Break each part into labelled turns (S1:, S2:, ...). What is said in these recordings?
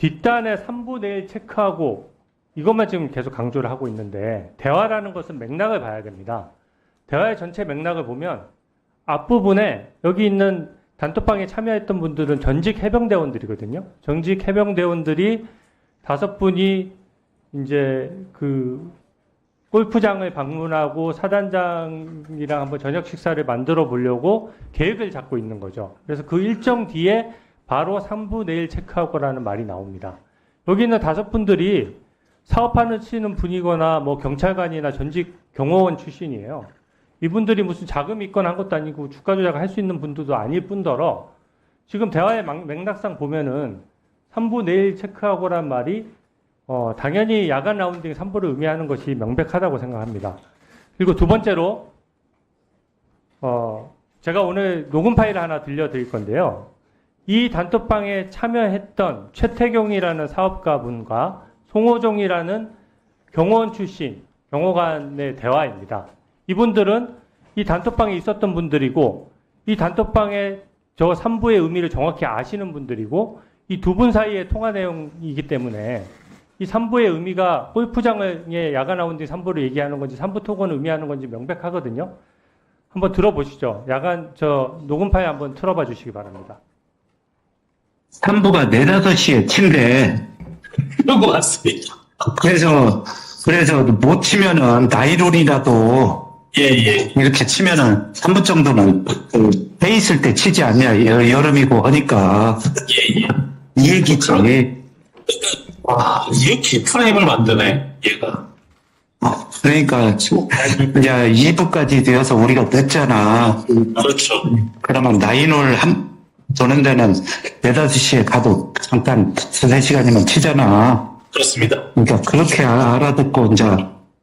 S1: 뒷단에 3부 내일 체크하고 이것만 지금 계속 강조를 하고 있는데 대화라는 것은 맥락을 봐야 됩니다. 대화의 전체 맥락을 보면 앞부분에 여기 있는 단톡방에 참여했던 분들은 전직 해병대원들이거든요. 전직 해병대원들이 다섯 분이 이제 그 골프장을 방문하고 사단장이랑 한번 저녁 식사를 만들어 보려고 계획을 잡고 있는 거죠. 그래서 그 일정 뒤에 바로 3부 내일 체크하고라는 말이 나옵니다. 여기 있는 다섯 분들이 사업하는 치는 분이거나 뭐 경찰관이나 전직 경호원 출신이에요. 이분들이 무슨 자금이 있거나 한 것도 아니고 주가 조작을 할 수 있는 분들도 아닐 뿐더러 지금 대화의 막- 맥락상 보면은 3부 내일 체크하고란 말이 어, 당연히 야간 라운딩 3부를 의미하는 것이 명백하다고 생각합니다. 그리고 두 번째로 어, 제가 오늘 녹음 파일을 하나 들려드릴 건데요. 이 단톡방에 참여했던 최태경이라는 사업가분과 송호종이라는 경호원 출신 경호관의 대화입니다. 이분들은 이 단톡방에 있었던 분들이고 이 단톡방에 저 3부의 의미를 정확히 아시는 분들이고 이 두 분 사이의 통화 내용이기 때문에 이 3부의 의미가 골프장의 야간 라운딩 3부를 얘기하는 건지 3부 토건을 의미하는 건지 명백하거든요. 한번 들어보시죠. 야간 저 녹음 파일 한번 틀어봐 주시기 바랍니다.
S2: 3부가 4, 5시에 친대.
S3: 그런 것 같습니다.
S2: 그래서, 그래서 못 치면은 나이론이라도
S3: 예, 예.
S2: 이렇게 치면은 3부 정도는 그, 배 있을 때 치지 않냐. 여, 여름이고 하니까.
S3: 예, 예.
S2: 이 얘기지.
S3: 와, 이렇게 프레임을 만드네, 얘가.
S2: 어, 그러니까, 이제 2부까지 되어서 우리가 늦잖아.
S3: 그렇죠.
S2: 그러면 나인홀 한, 도는 데는 4, 5시에 가도 잠깐 3, 4시간이면 치잖아.
S3: 그렇습니다.
S2: 그러니까 그렇게 아- 알아듣고 이제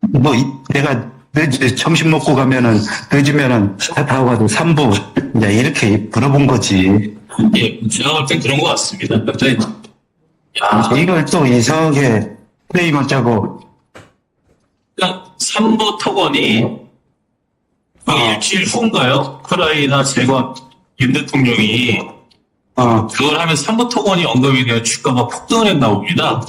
S2: 뭐 이- 내가 늦, 점심 먹고 가면은 늦으면은 다 타고 가도 3부 이제 이렇게 물어본 거지.
S3: 예, 제가 볼땐 그런 것 같습니다. 근데, 야,
S2: 이걸 또 이상하게 프레임을 짜고
S3: 그러니까 3부 토건이 그
S2: 어.
S3: 일주일 후인가요? 우크라이나 재건 윤 대통령이
S2: 어
S3: 그걸 하면 3부 토건이 언급이 되어 주가가 폭등을 했나 봅니다.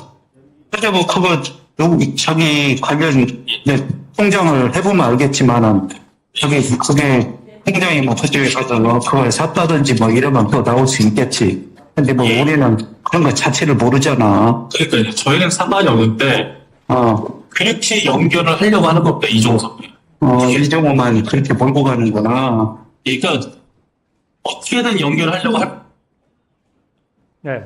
S2: 근데 뭐 그거 여기 저기 관련 이제 통장을 해보면 알겠지만은 저기 그게 통장이 뭐 저쪽에 가서 뭐 그걸 샀다든지 뭐 이러면 또 나올 수 있겠지. 근데 뭐
S3: 예.
S2: 우리는 그런 거 자체를 모르잖아.
S3: 그러니까 저희는 상관이 없는데
S2: 어.
S3: 그렇게 연결을 하려고 하는 겁니다, 이종석.
S2: 어, 이정호만 그렇게 몰고 가는구나.
S3: 그러니까 어떻게든 연결하려고 할
S1: 네.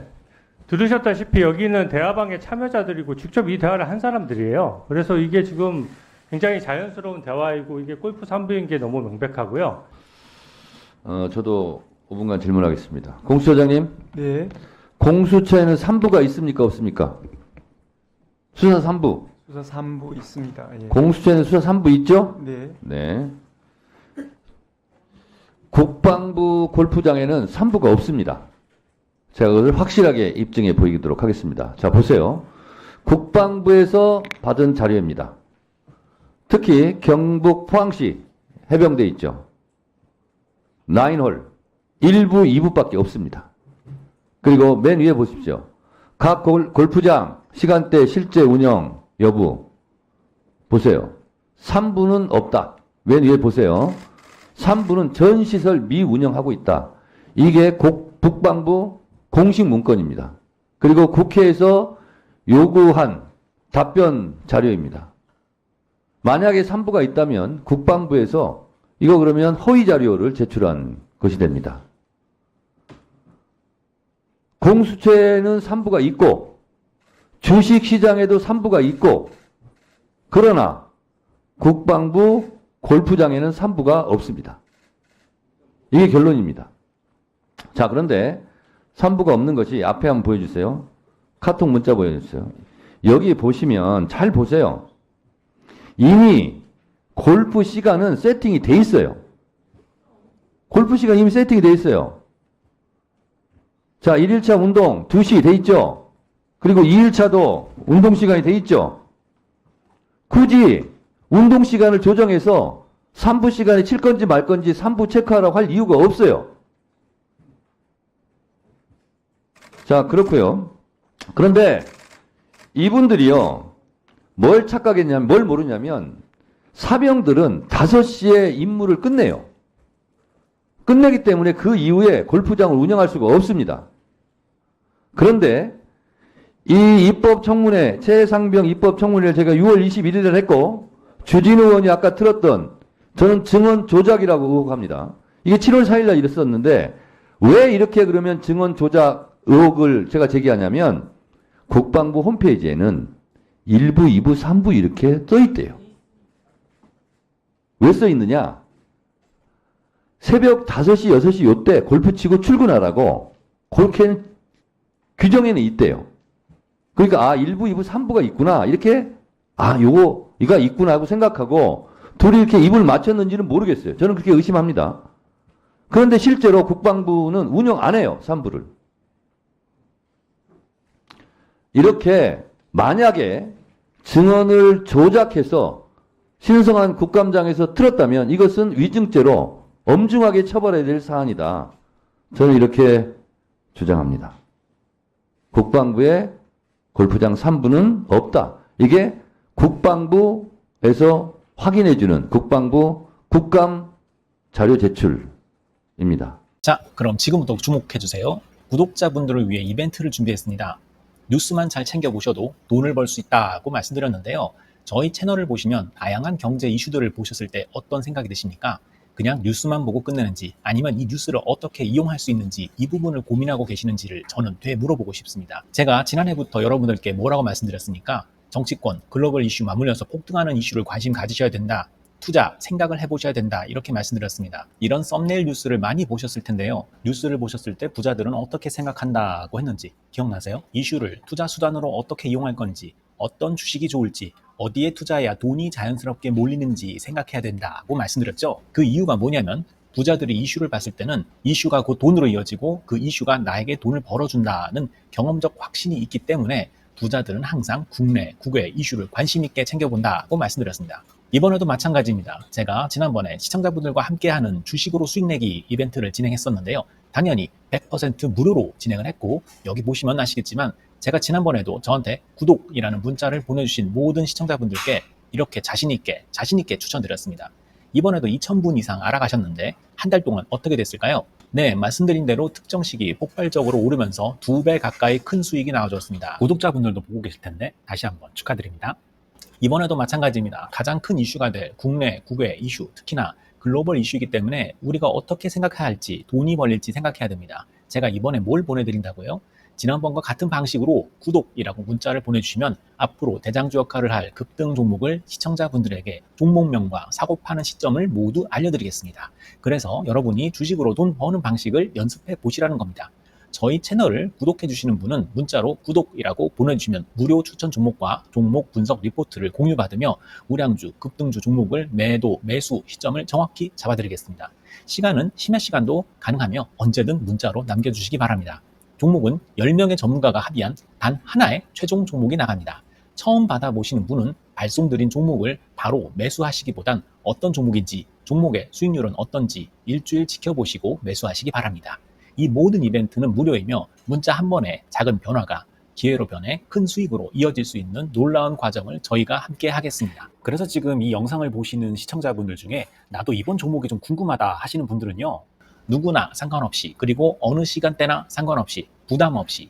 S1: 들으셨다시피 여기는 대화방의 참여자들이고 직접 이 대화를 한 사람들이에요. 그래서 이게 지금 굉장히 자연스러운 대화이고 이게 골프 3부인 게 너무 명백하고요.
S4: 어, 저도 5분간 질문하겠습니다. 공수처장님,
S5: 네,
S4: 공수처에는 3부가 있습니까? 없습니까? 수사 3부.
S5: 수사 3부 있습니다. 예.
S4: 공수처에는 수사 3부 있죠?
S5: 네,
S4: 네. 국방부 골프장에는 3부가 없습니다. 제가 그것을 확실하게 입증해 보이도록 하겠습니다. 자, 보세요. 국방부에서 받은 자료입니다. 특히 경북 포항시 해병대 있죠. 9홀 1부, 2부밖에 없습니다. 그리고 맨 위에 보십시오. 각 골, 골프장 시간대 실제 운영 여부 보세요. 3부는 없다. 맨 위에 보세요. 3부는 전 시설 미운영하고 있다. 이게 국, 북방부 공식 문건입니다. 그리고 국회에서 요구한 답변 자료입니다. 만약에 3부가 있다면 국방부에서 이거 그러면 허위 자료를 제출한 것이 됩니다. 공수처에는 3부가 있고 주식시장에도 3부가 있고 그러나 국방부 골프장에는 3부가 없습니다. 이게 결론입니다. 자, 그런데 3부가 없는 것이 앞에 한번 보여주세요. 카톡 문자 보여주세요. 여기 보시면 잘 보세요. 이미 골프 시간은 세팅이 돼 있어요. 골프 시간 이미 세팅이 돼 있어요. 자, 1일차 운동 2시 돼 있죠? 그리고 2일차도 운동 시간이 돼 있죠? 굳이 운동 시간을 조정해서 3부 시간에 칠 건지 말 건지 3부 체크하라고 할 이유가 없어요. 자, 그렇고요. 그런데 이분들이요, 뭘 착각했냐면, 뭘 모르냐면, 사병들은 5시에 임무를 끝내요. 끝내기 때문에 그 이후에 골프장을 운영할 수가 없습니다. 그런데 이 입법 청문회, 최상병 입법 청문회를 제가 6월 21일에 했고, 주진우 의원이 아까 틀었던 저는 증언 조작이라고 의혹합니다. 이게 7월 4일 날 이랬었는데, 왜 이렇게 그러면 증언 조작 의혹을 제가 제기하냐면, 국방부 홈페이지에는 1부, 2부, 3부 이렇게 써 있대요. 왜 써 있느냐? 새벽 5시, 6시 요때 골프 치고 출근하라고 그렇게 규정에는 있대요. 그러니까 아 1부, 2부, 3부가 있구나 이렇게 아 요거 이가 있구나 하고 생각하고 둘이 이렇게 입을 맞췄는지는 모르겠어요. 저는 그렇게 의심합니다. 그런데 실제로 국방부는 운영 안 해요. 3부를. 이렇게 만약에 증언을 조작해서 신성한 국감장에서 틀었다면 이것은 위증죄로 엄중하게 처벌해야 될 사안이다. 저는 이렇게 주장합니다. 국방부의 골프장 3부는 없다. 이게 국방부에서 확인해주는 국방부 국감 자료 제출입니다.
S6: 자, 그럼 지금부터 주목해주세요. 구독자분들을 위해 이벤트를 준비했습니다. 뉴스만 잘 챙겨보셔도 돈을 벌 수 있다고 말씀드렸는데요. 저희 채널을 보시면 다양한 경제 이슈들을 보셨을 때 어떤 생각이 드십니까? 그냥 뉴스만 보고 끝내는지 아니면 이 뉴스를 어떻게 이용할 수 있는지 이 부분을 고민하고 계시는지를 저는 되게 물어보고 싶습니다. 제가 지난해부터 여러분들께 뭐라고 말씀드렸습니까? 정치권, 글로벌 이슈 맞물려서 폭등하는 이슈를 관심 가지셔야 된다. 투자, 생각을 해보셔야 된다. 이렇게 말씀드렸습니다. 이런 썸네일 뉴스를 많이 보셨을 텐데요. 뉴스를 보셨을 때 부자들은 어떻게 생각한다고 했는지 기억나세요? 이슈를 투자 수단으로 어떻게 이용할 건지, 어떤 주식이 좋을지, 어디에 투자해야 돈이 자연스럽게 몰리는지 생각해야 된다고 말씀드렸죠. 그 이유가 뭐냐면 부자들이 이슈를 봤을 때는 이슈가 곧 돈으로 이어지고 그 이슈가 나에게 돈을 벌어준다는 경험적 확신이 있기 때문에 부자들은 항상 국내, 국외 이슈를 관심 있게 챙겨본다고 말씀드렸습니다. 이번에도 마찬가지입니다. 제가 지난번에 시청자분들과 함께하는 주식으로 수익 내기 이벤트를 진행했었는데요. 당연히 100% 무료로 진행을 했고 여기 보시면 아시겠지만 제가 지난번에도 저한테 구독이라는 문자를 보내주신 모든 시청자분들께 이렇게 자신있게, 자신있게 추천드렸습니다. 이번에도 2,000분 이상 알아가셨는데 한 달 동안 어떻게 됐을까요? 네, 말씀드린 대로 특정 시기 폭발적으로 오르면서 두 배 가까이 큰 수익이 나와줬습니다. 구독자분들도 보고 계실 텐데 다시 한번 축하드립니다. 이번에도 마찬가지입니다. 가장 큰 이슈가 될 국내, 국외 이슈, 특히나 글로벌 이슈이기 때문에 우리가 어떻게 생각해야 할지, 돈이 벌릴지 생각해야 됩니다. 제가 이번에 뭘 보내드린다고요? 지난번과 같은 방식으로 구독이라고 문자를 보내주시면 앞으로 대장주 역할을 할 급등 종목을 시청자분들에게 종목명과 사고 파는 시점을 모두 알려드리겠습니다. 그래서 여러분이 주식으로 돈 버는 방식을 연습해 보시라는 겁니다. 저희 채널을 구독해 주시는 분은 문자로 구독이라고 보내주시면 무료 추천 종목과 종목 분석 리포트를 공유받으며 우량주, 급등주 종목을 매도, 매수 시점을 정확히 잡아드리겠습니다. 시간은 심야 시간도 가능하며 언제든 문자로 남겨주시기 바랍니다. 종목은 10명의 전문가가 합의한 단 하나의 최종 종목이 나갑니다. 처음 받아보시는 분은 발송드린 종목을 바로 매수하시기보단 어떤 종목인지, 종목의 수익률은 어떤지 일주일 지켜보시고 매수하시기 바랍니다. 이 모든 이벤트는 무료이며 문자 한 번에 작은 변화가 기회로 변해 큰 수익으로 이어질 수 있는 놀라운 과정을 저희가 함께 하겠습니다. 그래서 지금 이 영상을 보시는 시청자분들 중에 나도 이번 종목이 좀 궁금하다 하시는 분들은요. 누구나 상관없이 그리고 어느 시간대나 상관없이 부담 없이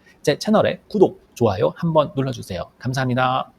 S6: 제 채널에 구독, 좋아요 한번 눌러주세요. 감사합니다.